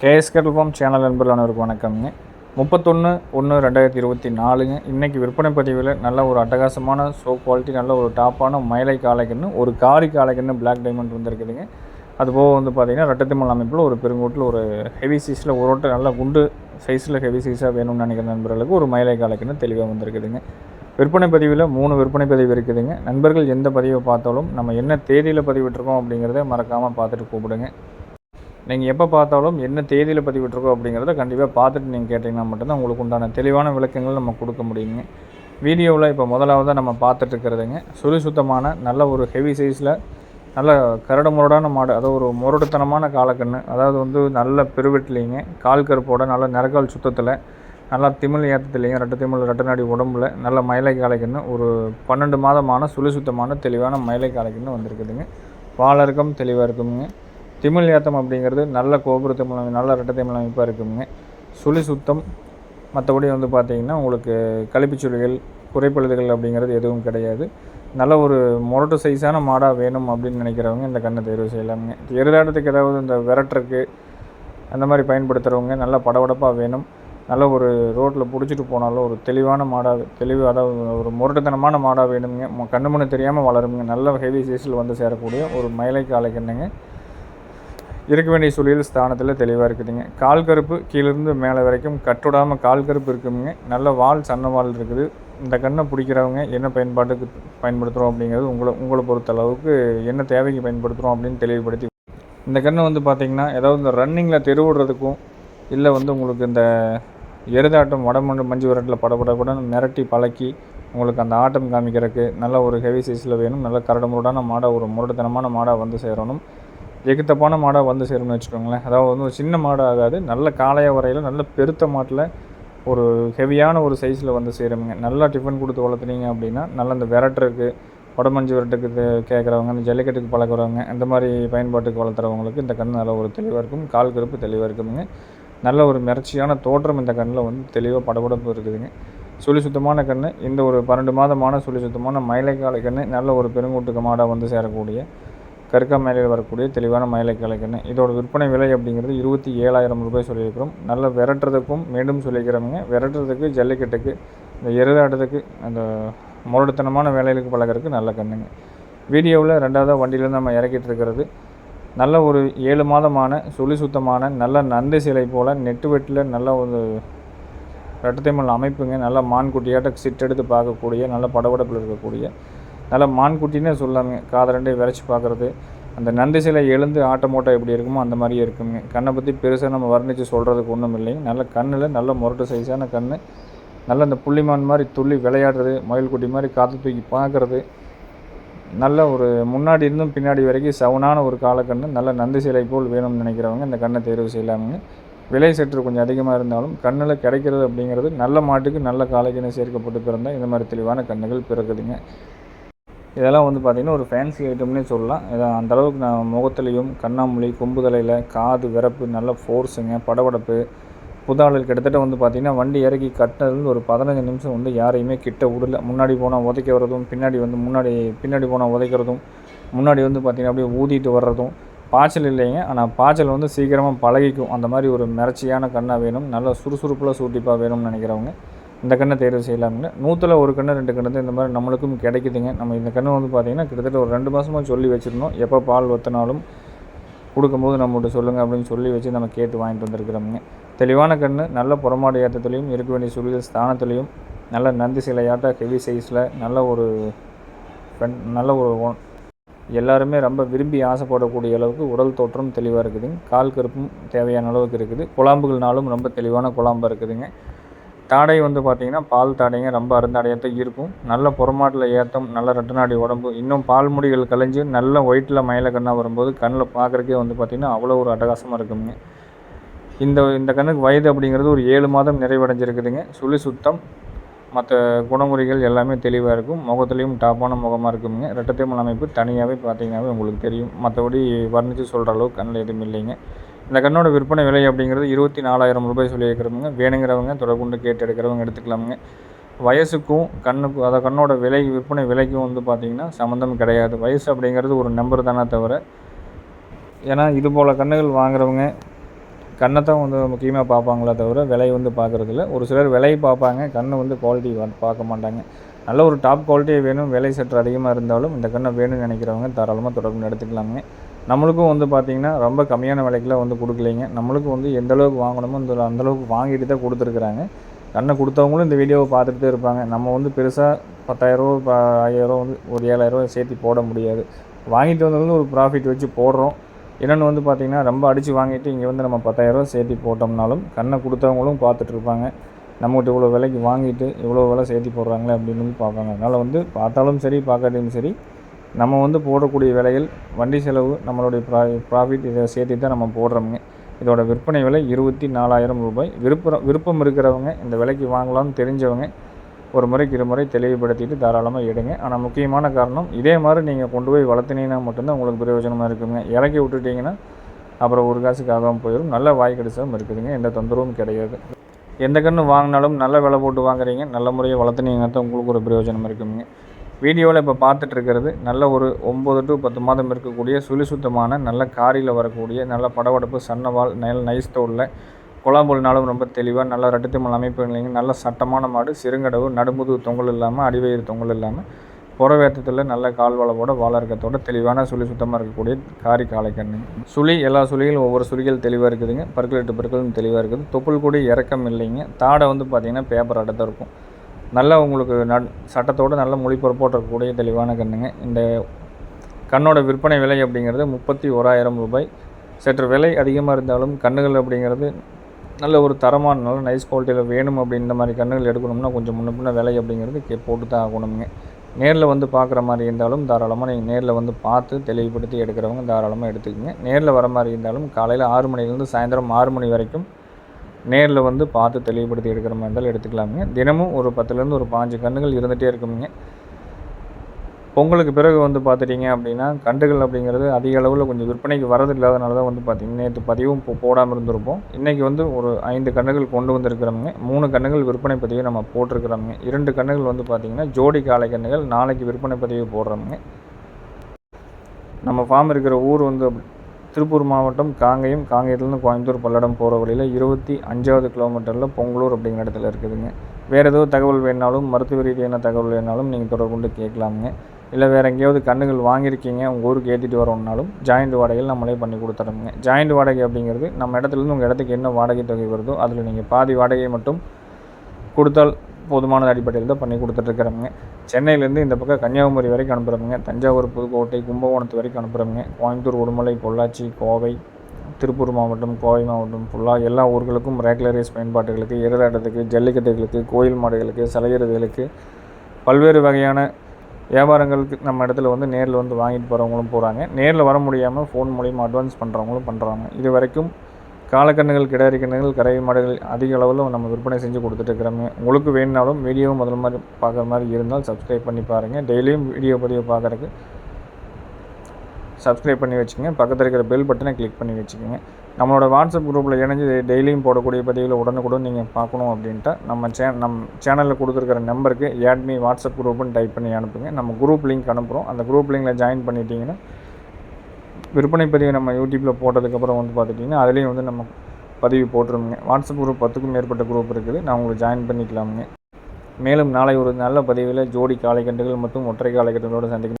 KS form channel நண்பர்கள் அனைவருக்கும் வணக்கம்ங்க. முப்பத்தொன்று ஒன்று ரெண்டாயிரத்தி இருபத்தி நாலுங்க. இன்றைக்கி விற்பனை பதிவில் நல்ல ஒரு அட்டகாசமான ஷோ குவாலிட்டி நல்ல ஒரு டாப்பான மயிலை காலைக்குன்னு ஒரு காரி காலைக்குன்னு பிளாக் டைமண்ட் வந்திருக்குதுங்க. அதுபோக வந்து பார்த்திங்கன்னா ரெட்டத்திமல் அமைப்பில் ஒரு பெருங்கூட்டில் ஒரு ஹெவி சைஸில் ஒரு ஓட்ட நல்ல குண்டு சைஸில் ஹெவி சைஸாக வேணும்னு நினைக்கிற நண்பர்களுக்கு ஒரு மயிலை காலைக்குன்னு தெளிவாக வந்திருக்குதுங்க. விற்பனை பதிவில் மூணு விற்பனை பதிவு இருக்குதுங்க. நண்பர்கள் எந்த பதிவை பார்த்தாலும் நம்ம என்ன தேதியில் பதிவிட்டிருக்கோம் அப்படிங்கிறத மறக்காமல் பார்த்துட்டு கூப்பிடுங்க. நீங்கள் எப்போ பார்த்தாலும் என்ன தேதியில் பதிவிட்டிருக்கோம் அப்படிங்கிறத கண்டிப்பாக பார்த்துட்டு நீங்கள் கேட்டிங்கன்னா மட்டும்தான் உங்களுக்கு உண்டான தெளிவான விளக்கங்கள் நம்ம கொடுக்க முடியுங்க. வீடியோவில் இப்போ முதலாவதாக நம்ம பார்த்துட்டு இருக்கிறதுங்க. சுழி சுத்தமான நல்ல ஒரு ஹெவி சைஸில் நல்ல கரடு முரடான மாடு அதாவது ஒரு முரடுத்தனமான காலக்கண்ணு அதாவது வந்து நல்ல பெருவெட்டிலிங்க கால் கருப்போட நல்ல நிறக்கால் சுத்தத்தில் நல்லா திமிழ் ஏற்றத்துலேயும் ரெட்டை திமிழ் ரெட்டை நாடி உடம்புல நல்ல மயிலை காலைக்குன்னு ஒரு பன்னெண்டு மாதமான சுழி சுத்தமான தெளிவான மயிலை காலைக்குன்னு வந்திருக்குதுங்க. வாழருக்கம் தெளிவாக இருக்குங்க. திமிழ் ஏத்தம் அப்படிங்கிறது நல்ல கோபுர திமிழ் நல்ல ரெட்டை திமிழ் அமைப்பாக இருக்குங்க. சுழி சுத்தம் மற்றபடி வந்து பார்த்திங்கன்னா உங்களுக்கு கழிப்புச்சுளிகள் குறைப்பழுதுகள் அப்படிங்கிறது எதுவும் கிடையாது. நல்ல ஒரு முரட்டு சைஸான மாடாக வேணும் அப்படின்னு நினைக்கிறவங்க இந்த கண்ணை தேர்வு செய்யலாமுங்க. எருதாட்டத்துக்கு ஏதாவது இந்த விரட்டுறக்கு அந்த மாதிரி பயன்படுத்துகிறவங்க நல்ல படபடப்பாக வேணும். நல்ல ஒரு ரோட்டில் பிடிச்சிட்டு போனாலும் ஒரு தெளிவான மாடாக தெளிவு அதாவது ஒரு முரட்டுத்தனமான மாடாக வேணுங்க ம- கண்ணு மண்ணு தெரியாமல் வளருங்க நல்ல ஹெவி சைஸில் வந்து சேரக்கூடிய ஒரு மயிலை காலைக்கண்ணுங்க இருக்க வேண்டிய சூழல் ஸ்தானத்தில் தெளிவாக இருக்குதுங்க. கால் கருப்பு கீழேருந்து மேலே வரைக்கும் கட்டுடாமல் கால் கருப்பு இருக்குங்க நல்ல வால் சன்ன வால் இருக்குது. இந்த கண்ணை பிடிக்கிறவங்க என்ன பயன்பாட்டுக்கு பயன்படுத்துகிறோம் அப்படிங்கிறது உங்களை உங்களை பொறுத்த அளவுக்கு என்ன தேவைக்கு பயன்படுத்துகிறோம் அப்படின்னு தெளிவுபடுத்தி இந்த கண்ணை வந்து பார்த்திங்கன்னா ஏதாவது இந்த ரன்னிங்கில் தெருவிடுறதுக்கும் இல்லை வந்து உங்களுக்கு இந்த எருதாட்டம் வடமண்டு மஞ்சு விரட்டில் படபடப்படன்னு மிரட்டி பழக்கி உங்களுக்கு அந்த ஆட்டம் காமிக்கிறதுக்கு நல்ல ஒரு ஹெவி சைஸில் வேணும். நல்ல கரடு முரடான மாடாக ஒரு முரட்டுத்தனமான மாடாக வந்து சேரணும். எகுத்தப்பான மாடாக வந்து சேரும்னு வச்சுக்கோங்களேன். அதாவது வந்து ஒரு சின்ன மாடாக ஆகாது நல்ல காளைய வரையில் நல்ல பெருத்த மாட்டில் ஒரு ஹெவியான ஒரு சைஸில் வந்து சேருங்க நல்லா டிஃபன் கொடுத்து வளர்த்துனீங்க அப்படின்னா நல்ல இந்த விரட்டுறதுக்கு உடமஞ்சு விரட்டுக்கு கேட்குறவங்க இந்த ஜல்லிக்கட்டுக்கு பழக்கிறவங்க இந்த மாதிரி பயன்பாட்டுக்கு வளர்த்துறவங்களுக்கு இந்த கண் நல்ல ஒரு தெளிவாக இருக்கும். கால் கருப்பு தெளிவாக இருக்குதுங்க நல்ல ஒரு மிரட்சியான தோற்றம் இந்த கண்ணில் வந்து தெளிவாக படபடப்பு இருக்குதுங்க. சுழி சுத்தமான கண் இந்த ஒரு பன்னெண்டு மாதமான சுழி சுத்தமான மயிலைக்காலை கண் நல்ல ஒரு பெருங்கூட்டுக்கு மாடாக வந்து சேரக்கூடிய கருக்கா மேலையில் வரக்கூடிய தெளிவான மயிலைக்காலை கண் இதோட விற்பனை விலை அப்படிங்கிறது இருபத்தி ஏழாயிரம் ரூபாய் சொல்லியிருக்கிறோம். நல்ல விரட்டுறதுக்கும் மீண்டும் சொல்லிக்கிறவங்க விரட்டுறதுக்கு ஜல்லிக்கட்டுக்கு இந்த எருதாட்டத்துக்கு அந்த முரடுத்தனமான வேலைகளுக்கு பழகிறதுக்கு நல்ல கண்ணுங்க. வீடியோவில் ரெண்டாவதாக வண்டியிலேருந்து நம்ம இறக்கிட்டு இருக்கிறது. நல்ல ஒரு ஏழு மாதமான சுழி சுத்தமான நல்ல நந்தி சிலை போல் நெட்டு வெட்டில் நல்ல ஒரு ரெட்டத்தைமல் அமைப்புங்க. நல்ல மான்குட்டியாட்ட சிட்டெடுத்து பார்க்கக்கூடிய நல்ல படபடப்பில் இருக்கக்கூடிய நல்ல மான்குட்டினே சொல்லாங்க காதை ரெண்டே விரைச்சி பார்க்குறது. அந்த நந்தி சிலை எழுந்து ஆட்டமோட்டம் எப்படி இருக்குமோ அந்த மாதிரியே இருக்குங்க. கண்ணை பற்றி பெருசாக நம்ம வர்ணித்து சொல்கிறதுக்கு ஒன்றும் இல்லைங்க நல்ல கண்ணில் நல்ல முரட்டு சைஸான கண் நல்ல அந்த புள்ளிமான் மாதிரி துள்ளி விளையாடுறது மயில்குட்டி மாதிரி காற்று தூக்கி பார்க்குறது. நல்ல ஒரு முன்னாடி இருந்தும் பின்னாடி வரைக்கும் சவுனான ஒரு காலக்கண்ணு. நல்ல நந்தி சிலை போல் வேணும்னு நினைக்கிறவங்க இந்த கண்ணை தேர்வு செய்யலாமுங்க. விலை சற்று கொஞ்சம் அதிகமாக இருந்தாலும் கண்ணில் கிடைக்கிறது அப்படிங்கிறது நல்ல மாட்டுக்கு நல்ல காலைக்கின சேர்க்கப்பட்டு பிறந்தால் இந்த மாதிரி தெளிவான கண்ணுகள் பிறக்குதுங்க. இதெல்லாம் வந்து பார்த்திங்கன்னா ஒரு ஃபேன்சி ஐட்டம்னே சொல்லலாம். இதை அந்த அளவுக்கு நான் முகத்துலேயும் கண்ணாமூலி கொம்பு தலையில் காது விறப்பு நல்ல ஃபோர்ஸுங்க படபடப்பு புதாளில் கிட்டத்தட்ட வந்து பார்த்திங்கன்னா வண்டி இறக்கி கட்டினதுலேருந்து ஒரு பதினஞ்சு நிமிஷம் வந்து யாரையுமே கிட்ட விடல. முன்னாடி போனால் உதைக்க வர்றதும் பின்னாடி வந்து முன்னாடி பின்னாடி போனால் உதைக்கிறதும் முன்னாடி வந்து பார்த்திங்கன்னா அப்படியே ஊதிட்டு வர்றதும் பாய்ச்சல் இல்லைங்க. ஆனால் பாய்ச்சல் வந்து சீக்கிரமாக பழகிக்கும். அந்த மாதிரி ஒரு மிரட்சியான கண்ணாக வேணும். நல்ல சுறுசுறுப்பில் சூட்டிப்பாக வேணும்னு நினைக்கிறவங்க. இந்த கண்ணை தேர்வு செய்யலாம்னு. நூற்றில் ஒரு கண்ணு ரெண்டு கண்ணு தான் இந்த மாதிரி நம்மளுக்கும் கிடைக்குதுங்க. நம்ம இந்த கண்ணு வந்து பார்த்திங்கன்னா கிட்டத்தட்ட ஒரு ரெண்டு மாதமாக சொல்லி வச்சுருந்தோம். எப்போ பால் ஒத்தினாலும் கொடுக்கும்போது நம்மகிட்ட சொல்லுங்கள் அப்படின்னு சொல்லி வச்சு நம்ம கேட்டு வாங்கிட்டு வந்திருக்கிறோம்ங்க. தெளிவான கண்ணு நல்ல புறமாடு ஏற்றத்துலையும் இருக்க வேண்டிய சூழல் ஸ்தானத்துலேயும் நல்ல நந்தி சிலையாட்ட ஹெவி சைஸில் நல்ல ஒரு நல்ல ஒரு எல்லாருமே ரொம்ப விரும்பி ஆசைப்படக்கூடிய அளவுக்கு உடல் தோற்றம் தெளிவாக இருக்குதுங்க. கால் கருப்பும் தேவையான அளவுக்கு இருக்குது. குழாம்புகள்னாலும் ரொம்ப தெளிவான குழாம்பாக இருக்குதுங்க. தாடை வந்து பார்த்திங்கன்னா பால் தாடைங்க ரொம்ப அருந்தாடையாக தான் இருக்கும். நல்ல புறமாட்டில் ஏற்றம் நல்ல ரெட்டநாடி உடம்பு. இன்னும் பால் முடிகள் கலைஞ்சு நல்ல ஒயிட்டில் மயில கண்ணாக வரும்போது கண்ணில் பார்க்குறக்கே வந்து பார்த்திங்கன்னா அவ்வளோ ஒரு அட்டகாசமாக இருக்குங்க. இந்த இந்த கண்ணுக்கு வயது அப்படிங்கிறது ஒரு ஏழு மாதம் நிறைவடைஞ்சிருக்குதுங்க. சுழி சுத்தம் மற்ற குணமுறைகள் எல்லாமே தெளிவாக இருக்கும். முகத்துலேயும் டாப்பான முகமாக இருக்குங்க. ரெட்டத்தை அமைப்பு தனியாகவே பார்த்தீங்கன்னாவே உங்களுக்கு தெரியும். மற்றபடி வர்ணித்து சொல்கிற அளவுக்கு கண்ணில் எதுவும் இல்லைங்க. இந்த கண்ணோட விற்பனை விலை அப்படிங்கிறது இருபத்தி நாலாயிரம் ரூபாய் சொல்லியிருக்கிறவங்க வேணுங்கிறவங்க தொடர்புண்டு கேட்டு எடுக்கிறவங்க எடுத்துக்கலாமுங்க. வயசுக்கும் கண்ணுக்கும் அதை கண்ணோட விலை விற்பனை விலைக்கும் வந்து பார்த்திங்கன்னா சம்மந்தம் கிடையாது. வயசு அப்படிங்கிறது ஒரு நம்பர் தானே தவிர ஏன்னா இது போல் கண்ணுகள் வாங்குறவங்க கண்ணை தான் வந்து முக்கியமாக பார்ப்பாங்களே தவிர விலை வந்து பார்க்குறதில்ல. ஒரு சிலர் விலை பார்ப்பாங்க கண்ணை வந்து குவாலிட்டி பார்க்க மாட்டாங்க. நல்ல ஒரு டாப் குவாலிட்டியே வேணும் விலை சற்று அதிகமாக இருந்தாலும் இந்த கண்ணை வேணும்னு நினைக்கிறவங்க தாராளமாக தொடர்பு எடுத்துக்கலாங்க நம்மளுக்கும் வந்து பார்த்திங்கன்னா ரொம்ப கம்மியான விலைக்கெலாம் வந்து கொடுக்கலைங்க. நம்மளுக்கும் வந்து எந்தளவுக்கு வாங்கணுமோ அந்த அந்தளவுக்கு வாங்கிட்டு தான் கொடுத்துருக்குறாங்க. கண்ணை கொடுத்தவங்களும் இந்த வீடியோவை பார்த்துட்டு தான் இருப்பாங்க. நம்ம வந்து பெருசாக பத்தாயிரரூவா ஆயிரரூவா வந்து ஒரு ஏழாயிரரூவா சேர்த்து போட முடியாது. வாங்கிட்டு வந்தவங்க ஒரு ப்ராஃபிட் வச்சு போடுறோம். என்னென்னு வந்து பார்த்திங்கன்னா ரொம்ப அடித்து வாங்கிட்டு இங்கே வந்து நம்ம பத்தாயிரரூவா சேர்த்து போட்டோம்னாலும் கண்ணை கொடுத்தவங்களும் பார்த்துட்ருப்பாங்க நம்மகிட்ட இவ்வளோ விலைக்கு வாங்கிட்டு இவ்வளோ விலை சேர்த்து போடுறாங்களே அப்படின்னு வந்து பார்ப்பாங்க. அதனால் வந்து பார்த்தாலும் சரி பார்க்காட்டியும் சரி நம்ம வந்து போடக்கூடிய விலைகள் வண்டி செலவு நம்மளுடைய ப்ரா ப்ராஃபிட் இதை சேர்த்து தான் நம்ம போடுறோமுங்க. இதோட விற்பனை விலை இருபத்தி நாலாயிரம் ரூபாய். விருப்பம் விருப்பம் இருக்கிறவங்க இந்த விலைக்கு வாங்கலாம்னு தெரிஞ்சவங்க ஒரு முறைக்கு இருமுறை தெளிவுபடுத்திட்டு தாராளமாக எடுங்க. ஆனால் முக்கியமான காரணம் இதே மாதிரி நீங்கள் கொண்டு போய் வளர்த்துனீங்கன்னா மட்டும்தான் உங்களுக்கு பிரயோஜனமாக இருக்குங்க. இறக்கி விட்டுட்டிங்கன்னா அப்புறம் ஒரு காசுக்கு ஆகாமல் போயிடும் நல்ல வாய் கடிசம் இருக்குதுங்க. எந்த தொந்தரவும் கிடையாது. எந்த கன்று வாங்கினாலும் நல்ல விலை போட்டு வாங்குறீங்க. நல்ல முறையை வளர்த்துனீங்கன்னா தான் உங்களுக்கு ஒரு பிரயோஜனம் இருக்குங்க. வீடியோவில் இப்போ பார்த்துட்டு இருக்கிறது நல்ல ஒரு ஒம்பது டு பத்து மாதம் இருக்கக்கூடிய சுழி சுத்தமான நல்ல காரியில் வரக்கூடிய நல்ல படவடப்பு சன்னவால் நெல் நைஸ் தோலில் குழாம்புல்னாலும் ரொம்ப தெளிவாக நல்ல ரெட்டத்துமல் அமைப்பு இல்லைங்க நல்ல சட்டமான மாடு சிறுங்கடவு நடுமுது தொங்கல் இல்லாமல் அடிவயிறு தொங்கல் இல்லாமல் புறவேற்றத்தில் நல்ல கால் வளவோட வாழறக்கத்தோட தெளிவான சுழி சுத்தமாக இருக்கக்கூடிய காரி காளைக்கண்ணு. சுழி எல்லா சுழிகளும் ஒவ்வொரு சுழிகள் தெளிவாக இருக்குதுங்க பற்கள் எட்டு பற்களும் தெளிவாக இருக்குது. தொப்புள் கூட இறக்கம் இல்லைங்க தாடை வந்து பார்த்திங்கன்னா பேப்பர் அடை இருக்கும் நல்ல உங்களுக்கு நட் சட்டத்தோடு நல்ல மொழிபொறுப்போடு இருக்கக்கூடிய தெளிவான கண்ணுங்க. இந்த கண்ணோட விற்பனை விலை அப்படிங்கிறது முப்பத்தி ஓராயிரம் ரூபாய். சற்று விலை அதிகமாக இருந்தாலும் கண்ணுகள் அப்படிங்கிறது நல்ல ஒரு தரமான நல்ல நைஸ் குவாலிட்டியில் வேணும் அப்படின்ற மாதிரி கண்ணுகள் எடுக்கணும்னா கொஞ்சம் முன்ன பின்ன விலை அப்படிங்கிறது கே போட்டு தான் ஆகணுங்க நேரில் வந்து பார்க்குற மாதிரி இருந்தாலும் தாராளமாக நீங்கள் நேரில் வந்து பார்த்து தெளிவுபடுத்தி எடுக்கிறவங்க தாராளமாக எடுத்துக்கோங்க. நேரில் வர மாதிரி இருந்தாலும் காலையில் ஆறு மணிலேருந்து சாயந்தரம் ஆறு மணி வரைக்கும் நேரில் வந்து பார்த்து தெளிவுபடுத்தி எடுக்கிற மாதிரி இருந்தாலும் எடுத்துக்கலாமுங்க. தினமும் ஒரு பத்துலேருந்து ஒரு பாஞ்சு கன்றுகள் இருந்துகிட்டே இருக்குங்க பொங்கலுக்கு பிறகு வந்து பார்த்துட்டிங்க அப்படின்னா கண்டுகள் அப்படிங்கிறது அதிக அளவில் கொஞ்சம் விற்பனைக்கு வரது இல்லாதனால தான் வந்து பார்த்திங்கன்னா நேற்று பதிவும் இப்போ போடாமல் இருந்திருப்போம். இன்றைக்கி வந்து ஒரு ஐந்து கண்ணுகள் கொண்டு வந்திருக்கிறோமுங்க. மூணு கண்ணுகள் விற்பனை பதிவு நம்ம போட்டிருக்கிறோமுங்க. இரண்டு கண்ணுகள் வந்து பார்த்திங்கன்னா ஜோடி காலை கண்ணுகள் நாளைக்கு விற்பனை பதிவு போடுறோமுங்க. நம்ம ஃபார்ம் இருக்கிற ஊர் வந்து திருப்பூர் மாவட்டம் காங்கையும் காங்கேயத்துலேருந்து கோயம்புத்தூர் பல்லடம் போகிற வழியில் இருபத்தி அஞ்சாவது கிலோமீட்டரில் பொங்கலூர் அப்படிங்கிற இடத்துல இருக்குதுங்க. வேறு ஏதோ தகவல் வேணாலும் மருத்துவ ரீதியான தகவல் வேணாலும் நீங்கள் தொடர்பு கொண்டு கேட்கலாமுங்க. இல்லை வேறு எங்கேயாவது கண்ணுகள் வாங்கியிருக்கீங்க உங்கள் ஊருக்கு ஏற்றிட்டு வரணுன்னாலும் ஜாயிண்ட் வாடகையில் நம்மளே பண்ணி கொடுத்துறோமுங்க. ஜாயிண்ட் வாடகை அப்படிங்கிறது நம்ம இடத்துலேருந்து உங்கள் இடத்துக்கு என்ன வாடகை தொகை வருதோ அதில் நீங்கள் பாதி வாடகையை மட்டும் கொடுத்தால் போதுமான அடிப்படையில் தான் பண்ணி கொடுத்துட்ருக்குறவங்க. சென்னையிலேருந்து இந்த பக்கம் கன்னியாகுமரி வரைக்கும் அனுப்புகிறவங்க தஞ்சாவூர் புதுக்கோட்டை கும்பகோணத்து வரைக்கும் அனுப்புகிறவங்க கோயம்புத்தூர் உடுமலை பொள்ளாச்சி கோவை திருப்பூர் மாவட்டம் கோவை மாவட்டம் ஃபுல்லாக எல்லா ஊர்களுக்கும் ரேகுலரைஸ் பயன்பாடுகளுக்கு எருதாட்டத்துக்கு ஜல்லிக்கட்டுகளுக்கு கோயில் மாடுகளுக்கு சலையிறதுகளுக்கு பல்வேறு வகையான வியாபாரங்களுக்கு நம்ம இடத்துல வந்து நேரில் வந்து வாங்கிட்டு போகிறவங்களும் போகிறாங்க நேரில் வர முடியாமல் ஃபோன் மூலியமாக அட்வான்ஸ் பண்ணுறவங்களும் பண்ணுறாங்க இது வரைக்கும் காலக்கண்ணுகள் கிடாரி கண்ணுகள் கரை மாடுகள் அதிக அளவில் நம்ம விற்பனை செஞ்சு கொடுத்துட்ருக்குறோமே உங்களுக்கு வேணுனாலும் வீடியோவும் முதல் மாதிரி பார்க்குற மாதிரி இருந்தால் சப்ஸ்கிரைப் பண்ணி பாருங்கள் டெய்லியும் வீடியோ பதிவு பார்க்குறக்கு சப்ஸ்கிரைப் பண்ணி வச்சுக்கோங்க. பக்கத்தில் இருக்கிற பெல் பட்டனை கிளிக் பண்ணி வச்சுக்கோங்க. நம்மளோட வாட்ஸ்அப் குரூப்பில் இணைஞ்சு டெய்லியும் போடக்கூடிய பதிவில் உடனுக்குடன் நீங்கள் பார்க்கணும் அப்படின்ட்டு நம்ம சே நம் சேனலில் கொடுத்துருக்கிற நம்பருக்கு ஏட்மி வாட்ஸ்அப் குரூப்புன்னு டைப் பண்ணி அனுப்புங்க. நம்ம குரூப் லிங்க் அனுப்புகிறோம் அந்த குரூப் லிங்கில் ஜாயின் பண்ணிட்டீங்கன்னா விற்பனை பதிவு நம்ம யூடியூப்பில் போட்டதுக்கப்புறம் வந்து பார்த்துட்டிங்கன்னா அதுலேயும் வந்து நம்ம பதிவு போட்டுருவோங்க வாட்ஸ்அப் குரூப் பத்துக்கும் மேற்பட்ட குரூப் இருக்குது. நான் உங்களுக்கு ஜாயின் பண்ணிக்கலாமுங்க. மேலும் நாளை ஒரு நல்ல பதிவில் ஜோடி காலைக்கண்டுகள் மற்றும் ஒற்றை காளைக்கண்டுகளோடு சந்திக்கணும்